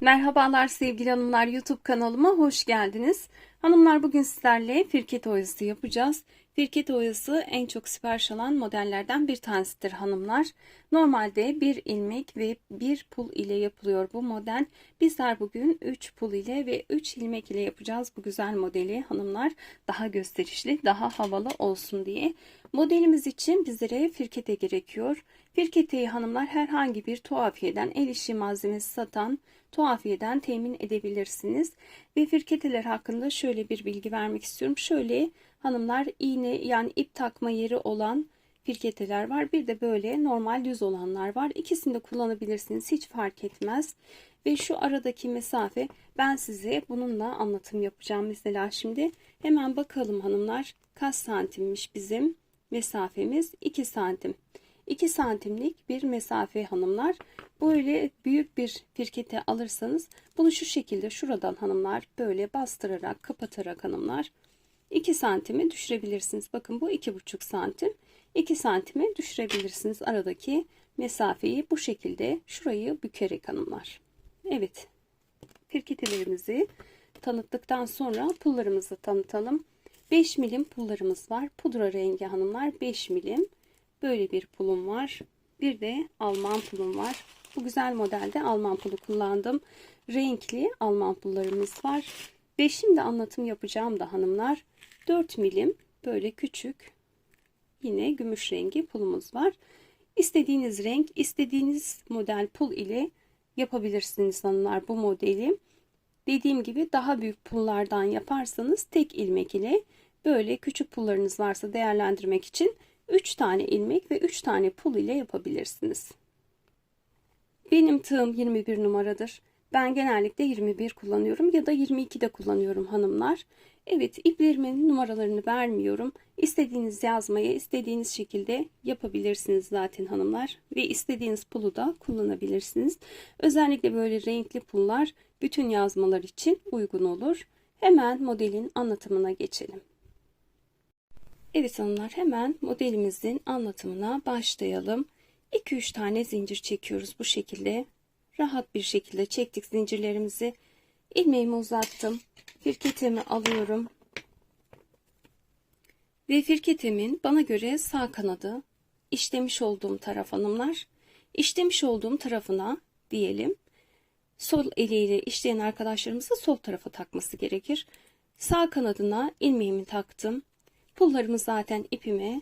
Merhabalar sevgili hanımlar YouTube kanalıma hoş geldiniz. Hanımlar bugün sizlerle firket oyası yapacağız. Firket oyası en çok sipariş alan modellerden bir tanesidir hanımlar. Normalde bir ilmek ve bir pul ile yapılıyor bu model. Bizler bugün 3 pul ile ve 3 ilmek ile yapacağız bu güzel modeli hanımlar. Daha gösterişli, daha havalı olsun diye. Modelimiz için bizlere firkete gerekiyor. Firketeyi hanımlar herhangi bir tuhafiyeden el işi malzemesi satan tuhafiyeden temin edebilirsiniz. Ve firketeler hakkında şöyle bir bilgi vermek istiyorum. Şöyle hanımlar iğne yani ip takma yeri olan firketeler var. Bir de böyle normal düz olanlar var. İkisini de kullanabilirsiniz. Hiç fark etmez. Ve şu aradaki mesafe ben size bununla anlatım yapacağım. Mesela şimdi hemen bakalım hanımlar kaç santimmiş bizim mesafemiz 2 santim. 2 santimlik bir mesafe hanımlar. Böyle büyük bir firkete alırsanız bunu şu şekilde şuradan hanımlar böyle bastırarak kapatarak hanımlar 2 santime düşürebilirsiniz. Bakın bu 2,5 santim. 2 santime düşürebilirsiniz aradaki mesafeyi bu şekilde şurayı bükerek hanımlar. Evet firketelerimizi tanıttıktan sonra pullarımızı tanıtalım. 5 milim pullarımız var. Pudra rengi hanımlar 5 milim. Böyle bir pulum var. Bir de Alman pulum var. Bu güzel modelde Alman pulu kullandım. Renkli Alman pullarımız var. Ve şimdi anlatım yapacağım da hanımlar. 4 milim böyle küçük yine gümüş rengi pulumuz var. İstediğiniz renk, istediğiniz model pul ile yapabilirsiniz hanımlar bu modeli. Dediğim gibi daha büyük pullardan yaparsanız tek ilmek ile böyle küçük pullarınız varsa değerlendirmek için 3 tane ilmek ve 3 tane pul ile yapabilirsiniz. Benim tığım 21 numaradır. Ben genellikle 21 kullanıyorum ya da 22 de kullanıyorum hanımlar. Evet iplerimin numaralarını vermiyorum. İstediğiniz yazmaya istediğiniz şekilde yapabilirsiniz zaten hanımlar. Ve istediğiniz pulu da kullanabilirsiniz. Özellikle böyle renkli pullar bütün yazmalar için uygun olur. Hemen modelin anlatımına geçelim. Evet hanımlar hemen modelimizin anlatımına başlayalım. 2-3 tane zincir çekiyoruz bu şekilde. Rahat bir şekilde çektik zincirlerimizi. ilmeğimi uzattım. Firketimi alıyorum. Ve firketemin bana göre sağ kanadı işlemiş olduğum taraf hanımlar. İşlemiş olduğum tarafına diyelim. Sol eliyle işleyen arkadaşlarımızın sol tarafa takması gerekir. Sağ kanadına ilmeğimi taktım. Pullarımı zaten ipime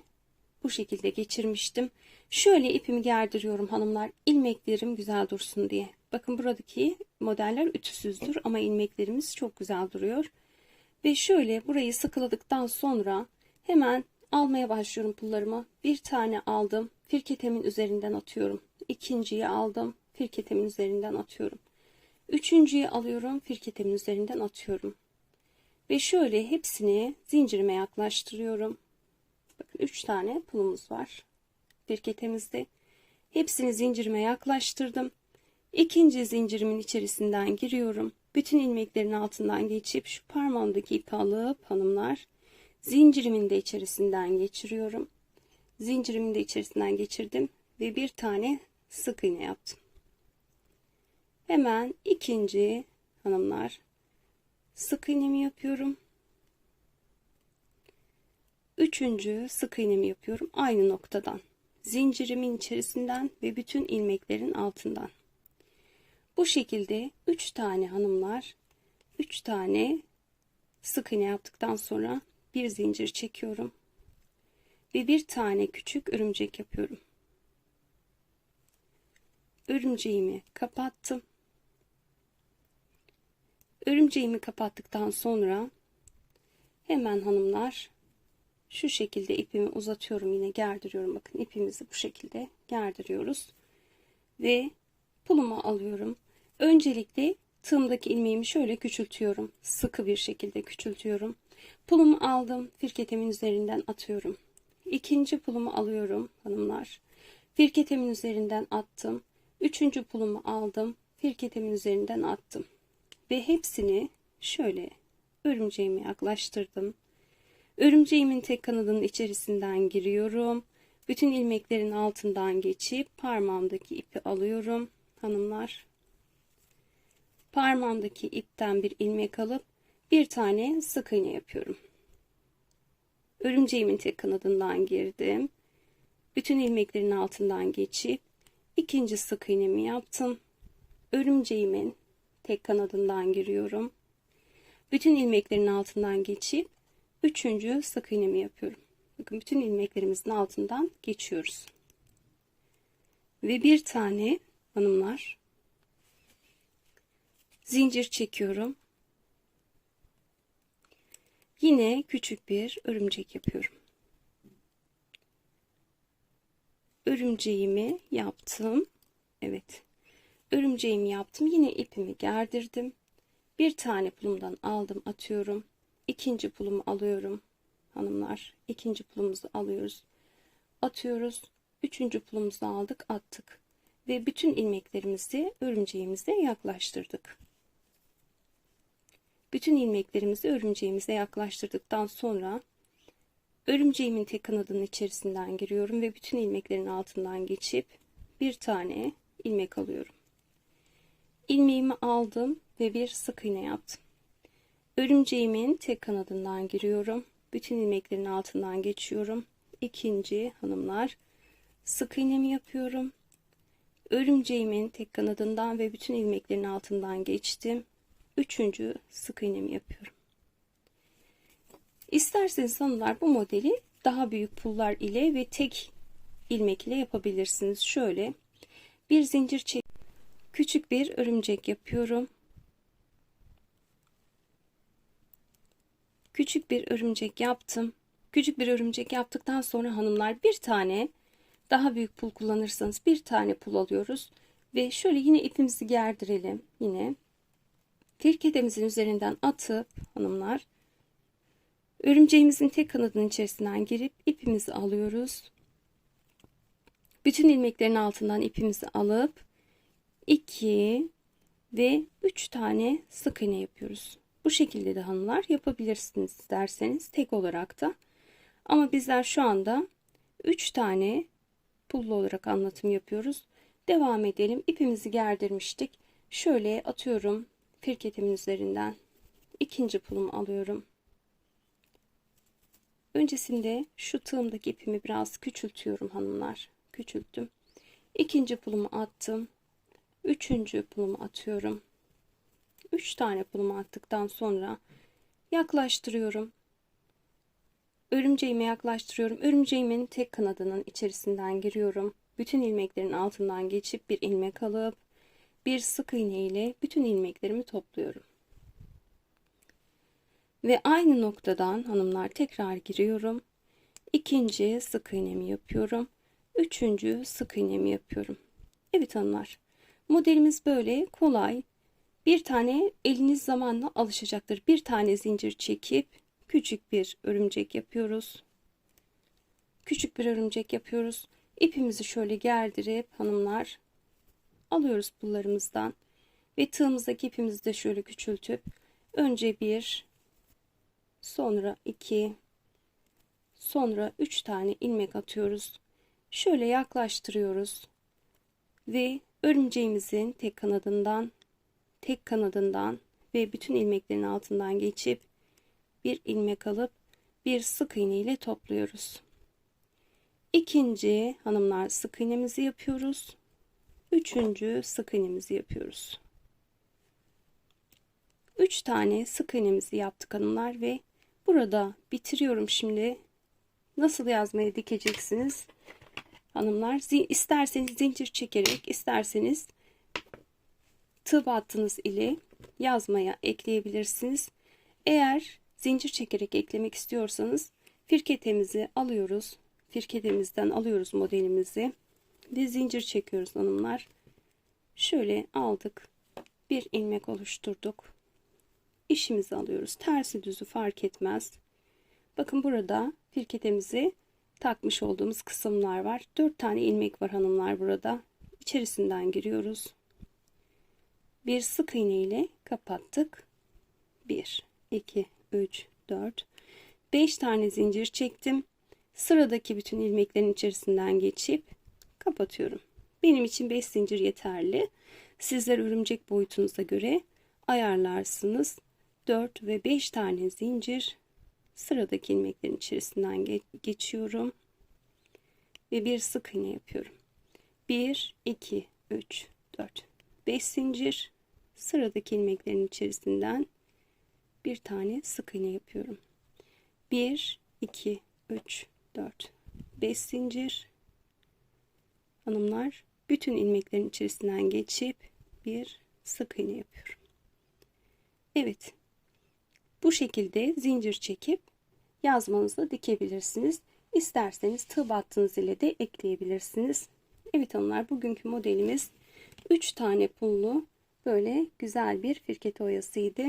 bu şekilde geçirmiştim. Şöyle ipimi gerdiriyorum hanımlar. ilmeklerim güzel dursun diye. Bakın buradaki modeller ütüsüzdür ama ilmeklerimiz çok güzel duruyor. Ve şöyle burayı sıkıladıktan sonra hemen almaya başlıyorum pullarımı. Bir tane aldım. Firketemin üzerinden atıyorum. İkinciyi aldım. Firketemin üzerinden atıyorum. Üçüncüyü alıyorum. Firketemin üzerinden atıyorum. Ve şöyle hepsini zincirime yaklaştırıyorum. Bakın 3 tane pulumuz var. Firketemizde. Hepsini zincirime yaklaştırdım. İkinci zincirimin içerisinden giriyorum. Bütün ilmeklerin altından geçip şu parmağımdaki ipi alıp hanımlar zincirimin de içerisinden geçiriyorum. Zincirimin de içerisinden geçirdim ve bir tane sık iğne yaptım. Hemen ikinci hanımlar sık iğnemi yapıyorum. Üçüncü sık iğnemi yapıyorum aynı noktadan. Zincirimin içerisinden ve bütün ilmeklerin altından. Bu şekilde 3 tane hanımlar 3 tane sık iğne yaptıktan sonra bir zincir çekiyorum ve bir tane küçük örümcek yapıyorum. Örümceğimi kapattım. Örümceğimi kapattıktan sonra hemen hanımlar şu şekilde ipimi uzatıyorum yine gerdiriyorum. Bakın ipimizi bu şekilde gerdiriyoruz ve pulumu alıyorum. Öncelikle tığımdaki ilmeğimi şöyle küçültüyorum sıkı bir şekilde küçültüyorum. Pulumu aldım firketimin üzerinden atıyorum. İkinci pulumu alıyorum hanımlar. Firketimin üzerinden attım. Üçüncü pulumu aldım firketimin üzerinden attım ve hepsini şöyle örümceğime yaklaştırdım. Örümceğimin tek kanadının içerisinden giriyorum. Bütün ilmeklerin altından geçip parmağımdaki ipi alıyorum hanımlar. parmağımdaki ipten bir ilmek alıp bir tane sık iğne yapıyorum. Örümceğimin tek kanadından girdim. Bütün ilmeklerin altından geçip ikinci sık iğnemi yaptım. Örümceğimin tek kanadından giriyorum. Bütün ilmeklerin altından geçip üçüncü sık iğnemi yapıyorum. Bakın bütün ilmeklerimizin altından geçiyoruz. Ve bir tane hanımlar zincir çekiyorum. Yine küçük bir örümcek yapıyorum. Örümceğimi yaptım. Evet. Örümceğimi yaptım. Yine ipimi gerdirdim. Bir tane pulumdan aldım, atıyorum. İkinci pulumu alıyorum. Hanımlar, ikinci pulumuzu alıyoruz. Atıyoruz. Üçüncü pulumuzu aldık, attık. Ve bütün ilmeklerimizi örümceğimize yaklaştırdık. Bütün ilmeklerimizi örümceğimize yaklaştırdıktan sonra örümceğimin tek kanadının içerisinden giriyorum ve bütün ilmeklerin altından geçip bir tane ilmek alıyorum. İlmeğimi aldım ve bir sık iğne yaptım. Örümceğimin tek kanadından giriyorum. Bütün ilmeklerin altından geçiyorum. İkinci hanımlar sık iğnemi yapıyorum. Örümceğimin tek kanadından ve bütün ilmeklerin altından geçtim. Üçüncü sık iğnemi yapıyorum. İsterseniz hanımlar bu modeli daha büyük pullar ile ve tek ilmek ile yapabilirsiniz. Şöyle bir zincir çek küçük bir örümcek yapıyorum. Küçük bir örümcek yaptım. Küçük bir örümcek yaptıktan sonra hanımlar bir tane daha büyük pul kullanırsanız bir tane pul alıyoruz ve şöyle yine ipimizi gerdirelim. Yine firketemizin üzerinden atıp hanımlar örümceğimizin tek kanadının içerisinden girip ipimizi alıyoruz. Bütün ilmeklerin altından ipimizi alıp 2 ve 3 tane sık iğne yapıyoruz. Bu şekilde de hanımlar yapabilirsiniz isterseniz tek olarak da. Ama bizler şu anda 3 tane pullu olarak anlatım yapıyoruz. Devam edelim. İpimizi gerdirmiştik. Şöyle atıyorum firketimin üzerinden. ikinci pulumu alıyorum. Öncesinde şu tığımdaki ipimi biraz küçültüyorum hanımlar. Küçülttüm. İkinci pulumu attım. Üçüncü pulumu atıyorum. Üç tane pulumu attıktan sonra yaklaştırıyorum. Örümceğime yaklaştırıyorum. Örümceğimin tek kanadının içerisinden giriyorum. Bütün ilmeklerin altından geçip bir ilmek alıp bir sık iğne ile bütün ilmeklerimi topluyorum. Ve aynı noktadan hanımlar tekrar giriyorum. İkinci sık iğnemi yapıyorum. Üçüncü sık iğnemi yapıyorum. Evet hanımlar. Modelimiz böyle kolay. Bir tane eliniz zamanla alışacaktır. Bir tane zincir çekip küçük bir örümcek yapıyoruz. Küçük bir örümcek yapıyoruz. İpimizi şöyle gerdirip hanımlar alıyoruz pullarımızdan ve tığımızdaki ipimizi de şöyle küçültüp önce bir sonra iki sonra üç tane ilmek atıyoruz. Şöyle yaklaştırıyoruz ve örümceğimizin tek kanadından tek kanadından ve bütün ilmeklerin altından geçip bir ilmek alıp bir sık iğne ile topluyoruz. İkinci hanımlar sık iğnemizi yapıyoruz. Üçüncü sık iğnemizi yapıyoruz. Üç tane sık iğnemizi yaptık hanımlar ve burada bitiriyorum şimdi. Nasıl yazmaya dikeceksiniz? Hanımlar isterseniz zincir çekerek isterseniz tığ battınız ile yazmaya ekleyebilirsiniz. Eğer zincir çekerek eklemek istiyorsanız firketemizi alıyoruz. Firketemizden alıyoruz modelimizi ve zincir çekiyoruz hanımlar. Şöyle aldık. Bir ilmek oluşturduk. İşimizi alıyoruz. Tersi düzü fark etmez. Bakın burada firketemizi takmış olduğumuz kısımlar var. 4 tane ilmek var hanımlar burada. İçerisinden giriyoruz. Bir sık iğne ile kapattık. 1 2 3 4 5 tane zincir çektim. Sıradaki bütün ilmeklerin içerisinden geçip kapatıyorum. Benim için 5 zincir yeterli. Sizler örümcek boyutunuza göre ayarlarsınız. 4 ve 5 tane zincir sıradaki ilmeklerin içerisinden ge- geçiyorum ve bir sık iğne yapıyorum. 1 2 3 4 5 zincir sıradaki ilmeklerin içerisinden bir tane sık iğne yapıyorum. 1 2 3 4 5 zincir hanımlar bütün ilmeklerin içerisinden geçip bir sık iğne yapıyorum. Evet. Bu şekilde zincir çekip yazmanızı dikebilirsiniz. İsterseniz tığ battığınız ile de ekleyebilirsiniz. Evet hanımlar bugünkü modelimiz 3 tane pullu böyle güzel bir firket oyasıydı.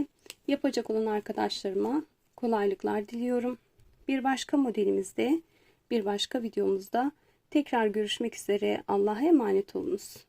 Yapacak olan arkadaşlarıma kolaylıklar diliyorum. Bir başka modelimizde bir başka videomuzda tekrar görüşmek üzere. Allah'a emanet olunuz.